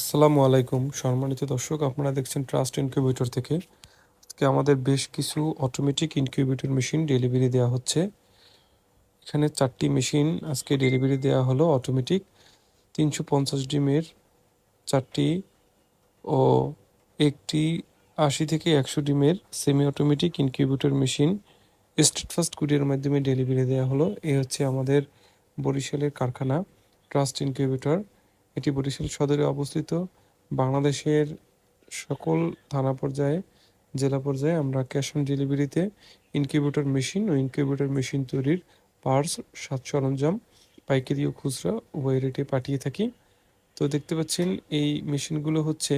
আসসালামু আলাইকুম, সম্মানিত দর্শক, আপনারা দেখছেন ট্রাস্ট ইনকিউবেটর থেকে। আজকে আমাদের বেশ কিছু অটোমেটিক ইনকিউবেটর মেশিন ডেলিভারি দেওয়া হচ্ছে। এখানে চারটি মেশিন আজকে ডেলিভারি দেওয়া হলো অটোমেটিক তিনশো পঞ্চাশ ডিমের চারটি ও একটি আশি থেকে একশো ডিমের semi automatic incubator machine Steadfast courier মাধ্যমে ডেলিভারি দেওয়া হলো। এ হচ্ছে আমাদের বরিশালের কারখানা ট্রাস্ট ইনকিউবেটর এটি বরিশাল সদরে অবস্থিত। বাংলাদেশের সকল থানা পর্যায়ে, জেলা পর্যায়ে আমরা ক্যাশ অন ডেলিভারিতে ইনকিউবেটর মেশিন ও ইনকিউবেটর মেশিন তৈরির পার্স সাত সরঞ্জাম, পাইকারি ও খুচরা উভয় রেটে পাঠিয়ে থাকি। তো দেখতে পাচ্ছেন এই মেশিনগুলো হচ্ছে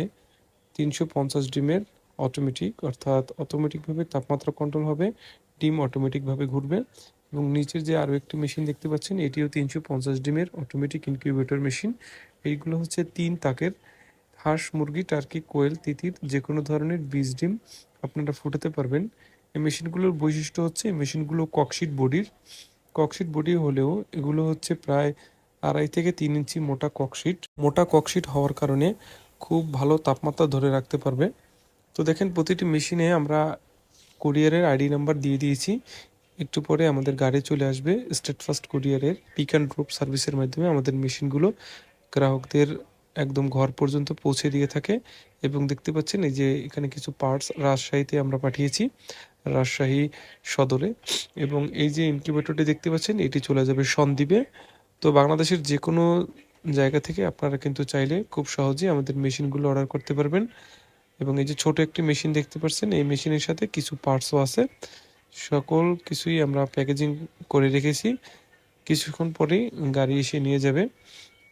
তিনশো পঞ্চাশ ডিমের অটোমেটিক অর্থাৎ অটোমেটিকভাবে তাপমাত্রা কন্ট্রোল হবে, ডিম অটোমেটিকভাবে ঘুরবে এবং নিচের যে আরও একটি মেশিন দেখতে পাচ্ছেন, এটিও তিনশো পঞ্চাশ ডিমের অটোমেটিক ইনকিউবেটর মেশিন এইগুলো হচ্ছে তিন তাকের হাঁস, মুরগি টার্কি কোয়েল তিতির যে কোনো ধরনের বীজ, ডিম আপনারা ফুটাতে পারবেন। এই মেশিনগুলোর বৈশিষ্ট্য হচ্ছে, এই মেশিনগুলো ককশিট বডির ককশিট বডি হলেও এগুলো হচ্ছে প্রায় আড়াই থেকে তিন ইঞ্চি মোটা ককশিট মোটা ককশিট হওয়ার কারণে খুব ভালো তাপমাত্রা ধরে রাখতে পারবে। তো দেখেন, প্রতিটি মেশিনে আমরা কুরিয়ারের আইডি নাম্বার দিয়ে দিয়েছি। একটু পরে আমাদের গাড়ি চলে আসবে স্টেট ফার্স্ট কুরিয়ারের পিক অ্যান্ড ড্রপ সার্ভিসের মাধ্যমে। আমাদের মেশিনগুলো গ্রাহকদের একদম ঘর পর্যন্ত পৌঁছে দিয়ে থাকে এবং দেখতে পাচ্ছেন, এই যে এখানে কিছু পার্টস রাজশাহীতে আমরা পাঠিয়েছি, রাজশাহী সদরে। এবং এই যে ইনকিউবেটরটি দেখতে পাচ্ছেন, এটি চলে যাবে সন্দ্বীপে। তো বাংলাদেশের যে কোনো জায়গা থেকে আপনারা কিন্তু চাইলে খুব সহজেই আমাদের মেশিনগুলো অর্ডার করতে পারবেন। এবং এই যে ছোট একটি মেশিন দেখতে পাচ্ছেন, এই মেশিনের সাথে কিছু পার্টসও আছে। সকল কিছুই আমরা প্যাকেজিং করে রেখেছি। কিছুক্ষণ পরেই গাড়ি এসে নিয়ে যাবে।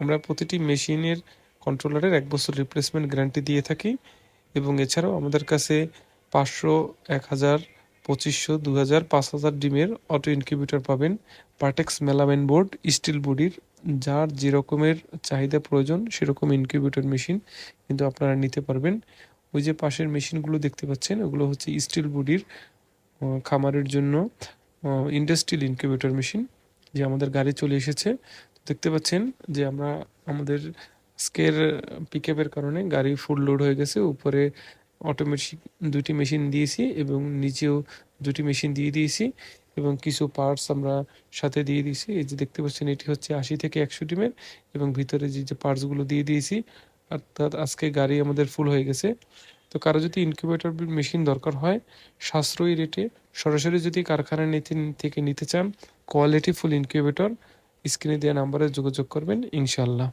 আমরা প্রতিটি মেশিনের কন্ট্রোলারের এক বছর রিপ্লেসমেন্ট গ্যারান্টি দিয়ে থাকি এবং এছাড়াও আমাদের কাছে পাঁচশো, এক হাজার, পঁচিশশো, দু হাজার, পাঁচ হাজার ডিমের অটো ইনকিউবেটর পাবেন। পার্টেক্স মেলামেন বোর্ড স্টিল বডির যার যেরকমের চাহিদা প্রয়োজন সেরকম ইনকিউবেটর মেশিন কিন্তু আপনারা নিতে পারবেন। ওই যে পাশের মেশিনগুলো দেখতে পাচ্ছেন, ওগুলো হচ্ছে স্টিল বডির খামারের জন্য ইন্ডাস্ট্রিয়াল ইনকিউবেটর মেশিন যে আমাদের গাড়ি চলে এসেছে। দেখতে পাচ্ছেন যে আমরা, আমাদের স্কের পিক কারণে গাড়ি ফুল লোড হয়ে গেছে। উপরে অটোমেটিক দুটি মেশিন দিয়েছি এবং নিচেও দুটি মেশিন দিয়ে দিয়েছি এবং কিছু পার্টস আমরা সাথে দিয়ে দিয়েছি। এই যে দেখতে পাচ্ছেন, এটি হচ্ছে আশি থেকে একশো ডিমের এবং ভিতরে যে যে পার্টসগুলো দিয়ে দিয়েছি অর্থাৎ আজকে গাড়ি আমাদের ফুল হয়ে গেছে। তো কারও যদি ইনকিউবেটর মেশিন দরকার হয়, সাশ্রয়ী রেটে সরাসরি যদি কারখানা নিতে, থেকে নিতে চান কোয়ালিটি ফুল ইনকিউবেটর স্ক্রিনে দেওয়া নাম্বারে যোগাযোগ করবেন ইনশাল্লাহ